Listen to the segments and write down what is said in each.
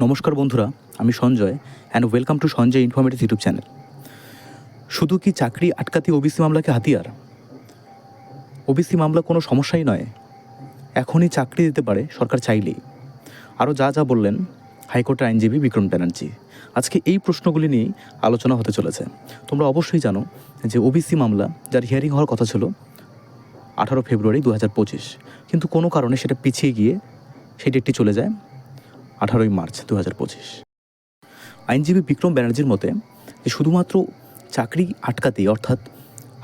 নমস্কার বন্ধুরা, আমি Sanjay and welcome to Sanjay informative YouTube channel শুধু কি চাকরি আটকাতে ওবিসি মামলাকে হাতিয়ার? ওবিসি মামলা কোনো সমস্যাই নয়। এখনই চাকরি দিতে পারে সরকার চাইলেই। আরও যা যা বললেন হাইকোর্টের আইনজীবী বিক্রম ব্যানার্জি। আজকে এই প্রশ্নগুলি নিয়েই আলোচনা হতে চলেছে। তোমরা অবশ্যই জানো যে ওবিসি মামলা যার হিয়ারিং হওয়ার কথা ছিল আঠারো ফেব্রুয়ারি দু হাজার পঁচিশ। কিন্তু কোনো কারণে সেটা পিছিয়ে গিয়ে সেই ডেটটি চলে যায়। আঠারোই মার্চ দু হাজার পঁচিশ। আইনজীবী বিক্রম ব্যানার্জির মতে যে শুধুমাত্র চাকরি আটকাতেই, অর্থাৎ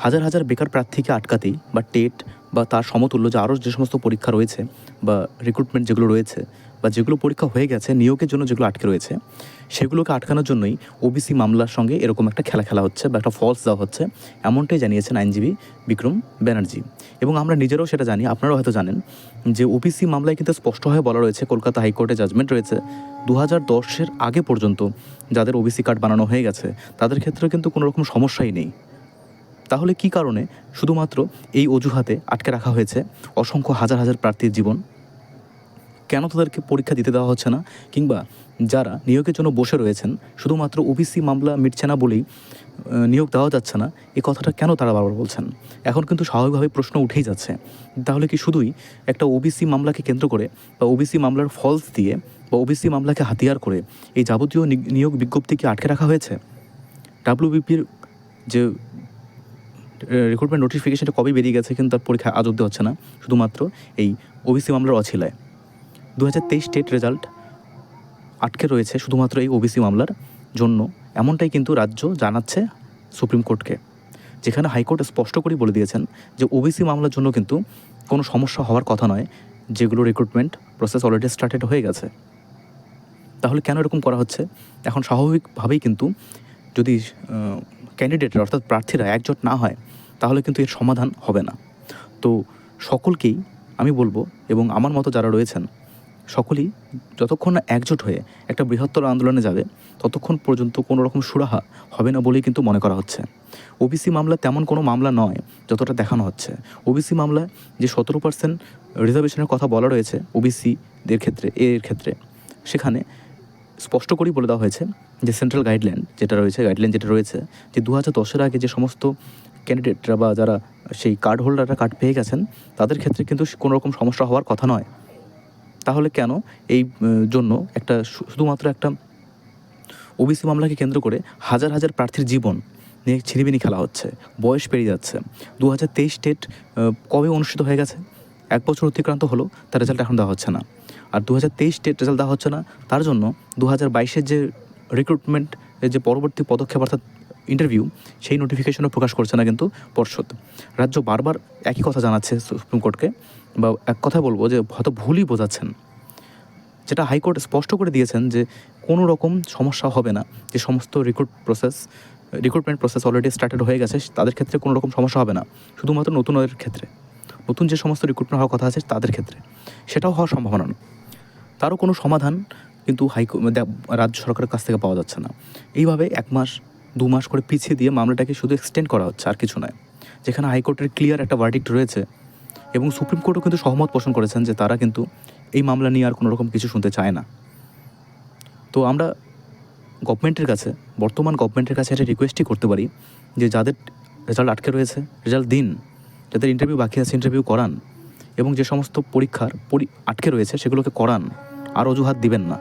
হাজার হাজার বেকার প্রার্থীকে আটকাতেই বা টেট বা তার সমতুল্য যে আরও যে সমস্ত পরীক্ষা রয়েছে বা রিক্রুটমেন্ট যেগুলো রয়েছে বা যেগুলো পরীক্ষা হয়ে গেছে, নিয়োগের জন্য যেগুলো আটকে রয়েছে সেগুলোকে আটকানোর জন্যই ওবিসি মামলার সঙ্গে এরকম একটা খেলা খেলা হচ্ছে বা একটা ফলস দেওয়া হচ্ছে। এমনটাই জানিয়েছেন আইনজীবী বিক্রম ব্যানার্জি। এবং আমরা নিজেরাও সেটা জানি, আপনারাও হয়তো জানেন যে ওবিসি মামলায় কিন্তু স্পষ্টভাবে বলা রয়েছে, কলকাতা হাইকোর্টে জাজমেন্ট রয়েছে। দু হাজার দশের আগে পর্যন্ত যাদের ওবিসি কার্ড বানানো হয়ে গেছে, তাদের ক্ষেত্রে কিন্তু কোনো রকম সমস্যাই নেই। তাহলে কি কারণে? শুধুমাত্র এই অজুহাতে আটকে রাখা হয়েছে অসংখ্য হাজার হাজার প্রার্থীর জীবন। কেন তাদেরকে পরীক্ষা দিতে দেওয়া হচ্ছে না? কিংবা যারা নিয়োগের জন্য বসে রয়েছেন, শুধুমাত্র ওবিসি মামলা মিটছে না বলেই নিয়োগ দেওয়া যাচ্ছে না এই কথাটা কেন তারা বারবার বলছেন? এখন কিন্তু স্বাভাবিকভাবে প্রশ্ন উঠেই যাচ্ছে। তাহলে কি শুধুই একটা ওবিসি মামলাকে কেন্দ্র করে বা ওবিসি মামলার ফলস দিয়ে বা ওবিসি মামলাকে হাতিয়ার করে এই যাবতীয় নিয়োগ বিজ্ঞপ্তি কি আটকে রাখা হয়েছে? ডাব্লিউবিপির যে রিক্রুটমেন্ট নোটিফিকেশনটা কবে বেরিয়ে গেছে কিন্তু তার পরীক্ষা আজ অব্দি হচ্ছে না, শুধুমাত্র এই ওবিসি মামলার অছিলায়। দু হাজার তেইশ স্টেট রেজাল্ট আটকে রয়েছে শুধুমাত্র এই ওবিসি মামলার জন্য। এমনটাই কিন্তু রাজ্য জানাচ্ছে সুপ্রিম কোর্টকে যেখানে হাইকোর্ট স্পষ্ট করেই বলে দিয়েছেন যে ওবিসি মামলার জন্য কিন্তু কোনো সমস্যা হওয়ার কথা নয়, যেগুলো রিক্রুটমেন্ট প্রসেস অলরেডি স্টার্টেড হয়ে গেছে। তাহলে কেন এরকম করা হচ্ছে? এখন স্বাভাবিকভাবেই কিন্তু যদি ক্যান্ডিডেটরা অর্থাৎ প্রার্থীরা একজোট না হয়, তাহলে কিন্তু এর সমাধান হবে না। তো সকলকেই আমি বলব এবং আমার মতো যারা রয়েছেন সকলেই যতক্ষণ না একজোট হয়ে একটা বৃহত্তর আন্দোলনে যাবে, ততক্ষণ পর্যন্ত কোনো রকম সুরাহা হবে না বলেই কিন্তু মনে করা হচ্ছে। ওবিসি মামলা তেমন কোনো মামলা নয় যতটা দেখানো হচ্ছে। ওবিসি মামলায় যে সতেরো পার্সেন্ট রিজার্ভেশনের কথা বলা রয়েছে ওবিসিদের ক্ষেত্রে, এর ক্ষেত্রে, সেখানে স্পষ্ট করেই বলে দেওয়া হয়েছে যে সেন্ট্রাল গাইডলাইন যেটা রয়েছে গাইডলাইন যেটা রয়েছে, যে দু হাজার দশের আগে যে সমস্ত ক্যান্ডিডেটরা বা যারা সেই কার্ড হোল্ডাররা কার্ড পেয়ে গেছেন, তাদের ক্ষেত্রে কিন্তু কোনো রকম সমস্যা হওয়ার কথা নয়। তাহলে কেন এই জন্য একটা শুধুমাত্র একটা ওবিসি মামলাকে কেন্দ্র করে হাজার হাজার প্রার্থীর জীবন নিয়ে ছিনিবিনি খেলা হচ্ছে, বয়স পেরিয়ে যাচ্ছে। দু হাজার তেইশ স্টেট কবে অনুষ্ঠিত হয়ে গেছে? এক বছর অতিক্রান্ত হলো, তার রেজাল্ট এখন দেওয়া হচ্ছে না। আর দু হাজার তেইশ স্টেট রেজাল্ট দেওয়া হচ্ছে না, তার জন্য দু হাজার বাইশের যে রিক্রুটমেন্ট যে পরবর্তী পদক্ষেপ, অর্থাৎ ইন্টারভিউ সেই নোটিফিকেশনও প্রকাশ করছে না কিন্তু পর্ষদ। রাজ্য বারবার একই কথা জানাচ্ছে সুপ্রিম কোর্টকে বা এক কথা বলব যে হয়তো ভুলই বোঝাচ্ছেন। যেটা হাইকোর্ট স্পষ্ট করে দিয়েছেন যে কোনো রকম সমস্যা হবে না। যে সমস্ত recruit process recruitment process already started হয়ে গেছে, তাদের ক্ষেত্রে কোনো রকম সমস্যা হবে না। শুধুমাত্র নতুনদের ক্ষেত্রে। নতুন যে সমস্ত রিক্রুটমেন্ট হওয়ার কথা আছে, তাদের ক্ষেত্রে। সেটাও হওয়ার সম্ভাবনা নেই। তারও কোনো সমাধান কিন্তু হাইকো রাজ্য সরকারের কাছ থেকে পাওয়া যাচ্ছে না। এইভাবে এক মাস, দু মাস করে পিছিয়ে দিয়ে মামলাটাকে শুধু এক্সটেন্ড করা হচ্ছে, আর কিছু নয়। যেখানে হাইকোর্টের ক্লিয়ার একটা ভার্ডিক্ট রয়েছে এবং সুপ্রিম কোর্টও কিন্তু সহমত পোষণ করেছেন যে তারা কিন্তু এই মামলা নিয়ে আর কোনো রকম কিছু শুনতে চায় না। তো আমরা গভর্নমেন্টের কাছে, বর্তমান গভর্নমেন্টের কাছে একটা রিকোয়েস্টই করতে পারি যে যাদের রেজাল্ট আটকে রয়েছে রেজাল্ট দিন, যাদের ইন্টারভিউ বাকি আছে ইন্টারভিউ করান এবং যে সমস্ত পরীক্ষার পরি আটকে রয়েছে সেগুলোকে করান, আর অজুহাত দিবেন না।